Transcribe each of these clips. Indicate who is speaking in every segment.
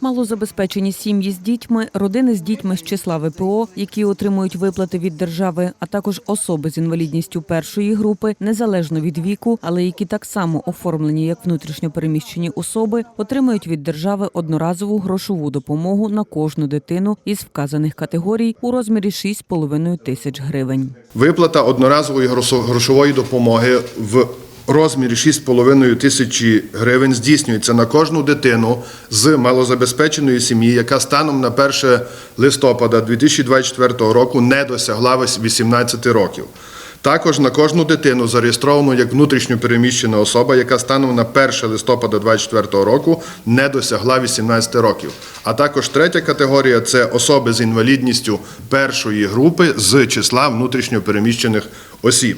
Speaker 1: Малозабезпечені сім'ї з дітьми, родини з дітьми з числа ВПО, які отримують виплати від держави, а також особи з інвалідністю першої групи, незалежно від віку, але які так само оформлені як внутрішньопереміщені особи, отримують від держави одноразову грошову допомогу на кожну дитину із вказаних категорій у розмірі 6,5 тисяч гривень.
Speaker 2: Виплата одноразової грошо- грошової допомоги в розмірі 6,5 тисячі гривень здійснюється на кожну дитину з малозабезпеченої сім'ї, яка станом на 1 листопада 2024 року не досягла 18 років. Також на кожну дитину зареєстровано як внутрішньо переміщена особа, яка станом на 1 листопада 2024 року не досягла 18 років. А також третя категорія це особи з інвалідністю першої групи з числа внутрішньо переміщених осіб.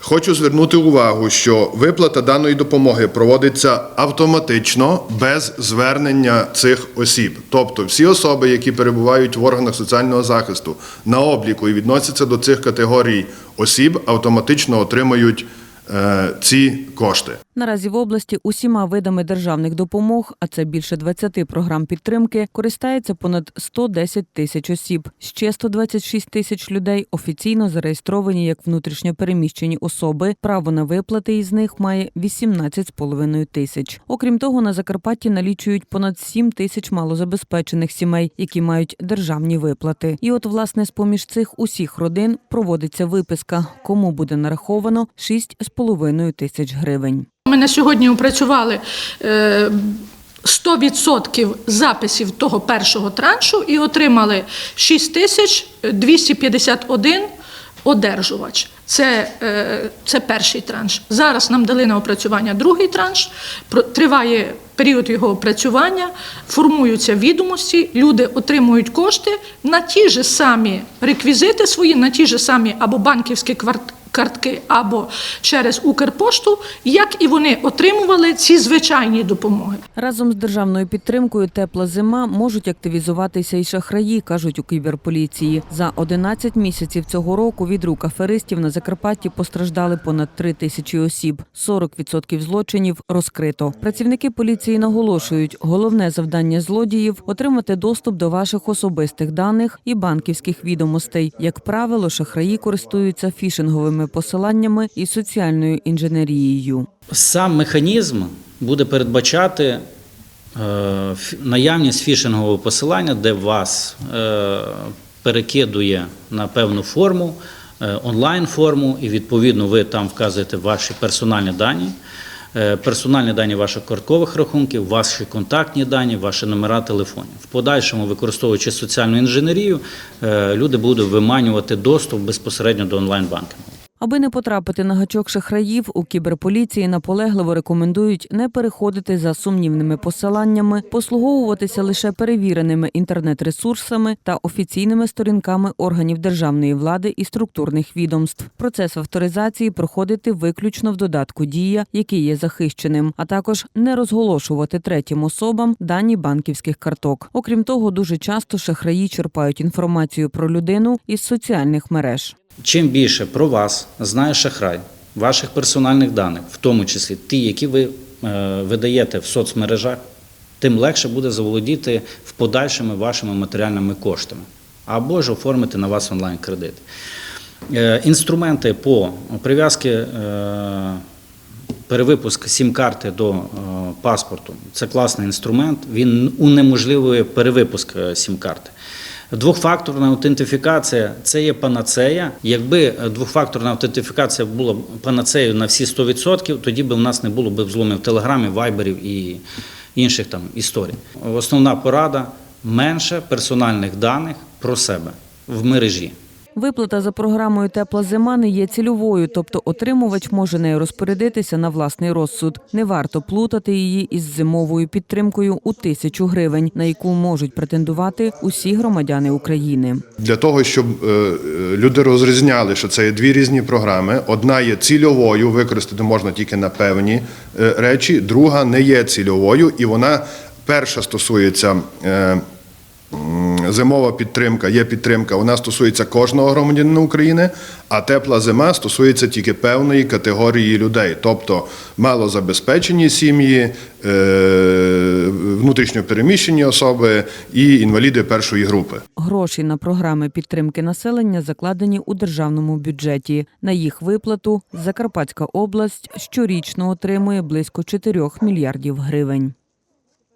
Speaker 2: Хочу звернути увагу, що виплата даної допомоги проводиться автоматично без звернення цих осіб. Тобто всі особи, які перебувають в органах соціального захисту на обліку і відносяться до цих категорій осіб, автоматично отримають е, ці кошти.
Speaker 1: Наразі в області усіма видами державних допомог, а це більше 20 програм підтримки, користається понад 110 тисяч осіб. Ще 126 тисяч людей офіційно зареєстровані як внутрішньо переміщені особи. Право на виплати із них має 18,5 тисяч. Окрім того, на Закарпатті налічують понад 7 тисяч малозабезпечених сімей, які мають державні виплати. І от, власне, з поміж цих усіх родин проводиться виписка, кому буде нараховано 6,5 тисяч гривень.
Speaker 3: Ми на сьогодні опрацювали е, 100% записів того першого траншу і отримали 6251 одержувач. Це, е, це перший транш. Зараз нам дали на опрацювання другий транш. Триває період його опрацювання, формуються відомості, люди отримують кошти на ті ж самі реквізити свої, на ті ж самі або банківські кварт- картки, або через Укрпошту, як і вони отримували ці звичайні допомоги.
Speaker 1: Разом з державною підтримкою тепла зима можуть активізуватися і шахраї, кажуть у кіберполіції. За 11 місяців цього року від рук аферистів на Закарпатті постраждали понад 3 тисячі осіб. 40% злочинів розкрито. Працівники поліції наголошують, головне завдання злодіїв отримати доступ до ваших особистих даних і банківських відомостей. Як правило, шахраї користуються фішинговими посиланнями і соціальною інженерією.
Speaker 4: Сам механізм буде передбачати е, наявність фішингового посилання, де вас е, перекидує на певну форму, е, онлайн-форму, і відповідно ви там вказуєте ваші персональні дані. Персональні дані ваших карткових рахунків, ваші контактні дані, ваші номера телефонів. В подальшому, використовуючи соціальну інженерію, люди будуть виманювати доступ безпосередньо до онлайн-банкінгу.
Speaker 1: Аби не потрапити на гачок шахраїв, у кіберполіції наполегливо рекомендують не переходити за сумнівними посиланнями, послуговуватися лише перевіреними інтернет-ресурсами та офіційними сторінками органів державної влади і структурних відомств. Процес авторизації проходити виключно в додатку Дія, який є захищеним, а також не розголошувати третім особам дані банківських карток. Окрім того, дуже часто шахраї черпають інформацію про людину із соціальних мереж.
Speaker 4: Чим більше про вас знає шахрай, ваших персональних даних, в тому числі ті, які ви е, видаєте в соцмережах, тим легше буде заволодіти в подальшими вашими матеріальними коштами або ж оформити на вас онлайн-кредит. Е, Інструменти по прив'язки е, перевипуск сім-карти до паспорту це класний інструмент. Він унеможливує перевипуск сім-карти. Двохфакторна аутентифікація це є панацея. Якби е, двохфакторна аутентифікація була панацеєю на всі 100%, тоді б у нас не було б взломів телеграмів, вайберів і інших там історій. Основна порада менше персональних даних про себе в мережі.
Speaker 1: Виплата за програмою Тепла зима не є цільовою, тобто отримувач може нею розпорядитися на власний розсуд. Не варто плутати її із зимовою підтримкою у тисячу гривень, на яку можуть претендувати усі громадяни України.
Speaker 2: Для того, щоб е, е, люди розрізняли, що це є дві різні програми. Одна є цільовою, використати можна тільки на певні е, речі, друга не є цільовою, і вона перша стосується зимова підтримка є підтримка, вона стосується кожного громадянина України, а тепла зима стосується тільки певної категорії людей, тобто малозабезпечені сім'ї, е, внутрішньопереміщені особи і інваліди першої групи.
Speaker 1: Гроші на програми підтримки населення закладені у державному бюджеті. На їх виплату Закарпатська область щорічно отримує близько 4 мільярдів гривень.